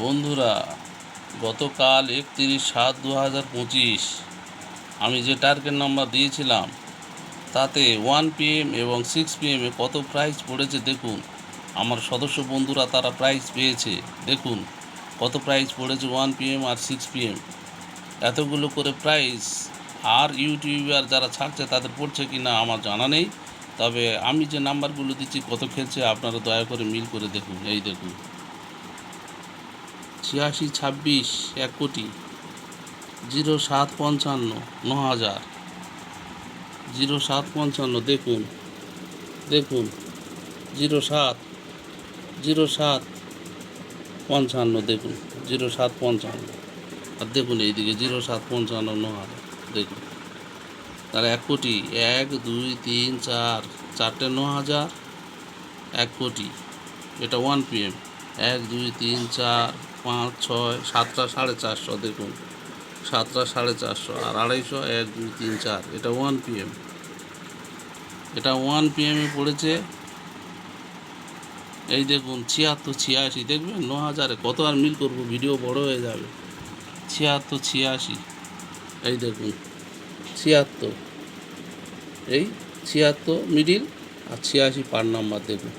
বন্ধুরা, গতকাল একত্রিশ সাত দু হাজার পঁচিশ আমি যে টার্গেট নাম্বার দিয়েছিলাম, তাতে ওয়ান পিএম এবং সিক্স পিএমে কত প্রাইস পড়েছে দেখুন। আমার সদস্য বন্ধুরা তারা প্রাইস পেয়েছে, দেখুন কত প্রাইস পড়েছে ওয়ান পিএম আর সিক্স পিএম এতগুলো করে প্রাইস আর ইউটিউবার যারা ছাড়ছে তাদের পড়ছে কি না আমার জানা নেই, তবে আমি যে নাম্বারগুলো দিচ্ছি কত খেলছে আপনারা দয়া করে মিল করে দেখুন, এই দেখুন। ছিয়াশি ছাব্বিশ, এক কোটি। জিরো সাত পঞ্চান্ন, ন হাজার। জিরো সাত পঞ্চান্ন, দেখুন। দেখুন। জিরো সাত জিরো সাত পঞ্চান্ন, দেখুন। জিরো সাত পঞ্চান্ন। আর দেখুন এইদিকে, জিরো সাত পঞ্চান্ন, ন হাজার। দেখুন। তাহলে এক কোটি, এক, দুই, তিন, চার, চারটে ন হাজার, এক কোটি। এটা ওয়ান পিএম এক, দুই, তিন, চার, পাঁচ, ছয়, সাতটা সাড়ে চারশো, দেখুন। সাতটা সাড়ে চারশো আর আড়াইশো, এক, দুই, তিন, চার। এটা ওয়ান পিএম এটা ওয়ান পিএমে পড়েছে। এই দেখুন, ছিয়াত্তর, ছিয়াশি, দেখবেন? ন হাজারে কত আর মিল করব, ভিডিও বড় হয়ে যাবে। ছিয়াত্তর, ছিয়াশি, এই দেখুন, ছিয়াত্তর। এই ছিয়াত্তর মিডিল আর ছিয়াশি পার নাম্বার, দেখুন।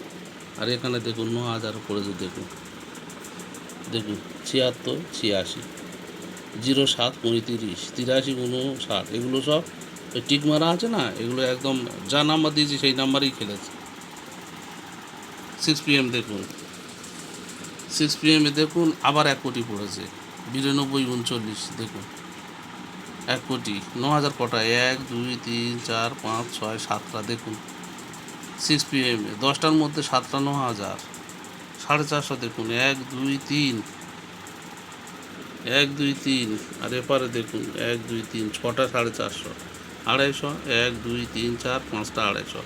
আর এখানে দেখুন ন হাজার পড়েছে দেখুন দেখুন, ছিয়াত্তর, ছিয়াশি, জিরো সাত পঁয়ত্রিশ তিরাশি উনষাট, এগুলো সব টিক মারা আছে না? এগুলো একদম যা নাম্বার দিয়েছি সেই নাম্বারেই খেলেছে। সিক্স পিএম দেখুন সিক্স পিএমে দেখুন, আবার এক কোটি পড়েছে, বিরানব্বই, উনচল্লিশ, দেখুন, এক কোটি ন হাজার কটা, এক, দুই, তিন, চার, পাঁচ, ছয়, সাতটা, দেখুন। সিক্স পিএমে দশটার মধ্যে সাতটা ন হাজার। সাড়ে চারশো দেখুন, এক, দুই, তিন। এক, দুই, তিন। আর এপারে দেখুন, এক, দুই, তিন, ছটা সাড়ে চারশো। আড়াইশো, এক, দুই, তিন, চার, পাঁচটা আড়াইশো।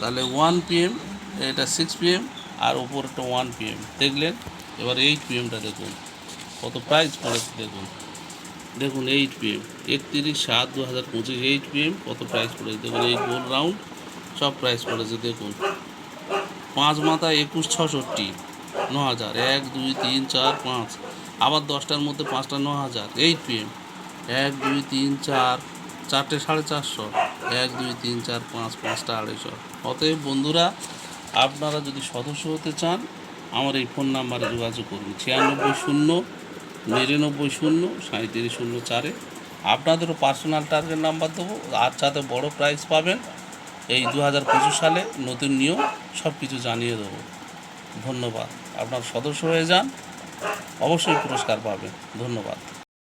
তাহলে ওয়ান পিএম এটা সিক্স পিএম আর ওপরটা ওয়ান পিএম দেখলেন? এবার এইট পিএমটা দেখুন। কত প্রাইস পড়েছে দেখুন। দেখুন এইট পিএম একত্রিশ সাত দু হাজার পঁচিশ এইট পিএম কত প্রাইস পড়েছে দেখুন, এই গোল রাউন্ড সব প্রাইস পড়েছে দেখুন। পাঁচ মাথা একুশ ছষট্টি, ন হাজার, এক, দুই, তিন, চার, পাঁচ, আবার দশটার মধ্যে পাঁচটা ন হাজার এইট পিএম এক, দুই, তিন, চার, চারটে সাড়ে চারশো, এক, দুই, তিন, চার, পাঁচ, পাঁচটা আড়াইশো। অতএব বন্ধুরা, আপনারা যদি সদস্য হতে চান, আমার এই ফোন নাম্বারে যোগাযোগ করুন। ছিয়ানব্বই শূন্য, নিরানব্বই শূন্য সাঁত্রিশ শূন্য চারে। আপনাদেরও পার্সোনাল টার্গেট নাম্বার দেবো, আর সাথে বড় প্রাইজ পাবেন এই দু হাজার পঁচিশ সালে নতুন নিয়ম সব কিছু জানিয়ে দেবো। ধন্যবাদ। আপনার সদস্য হয়ে যান, অবশ্যই পুরস্কার পাবেন। ধন্যবাদ।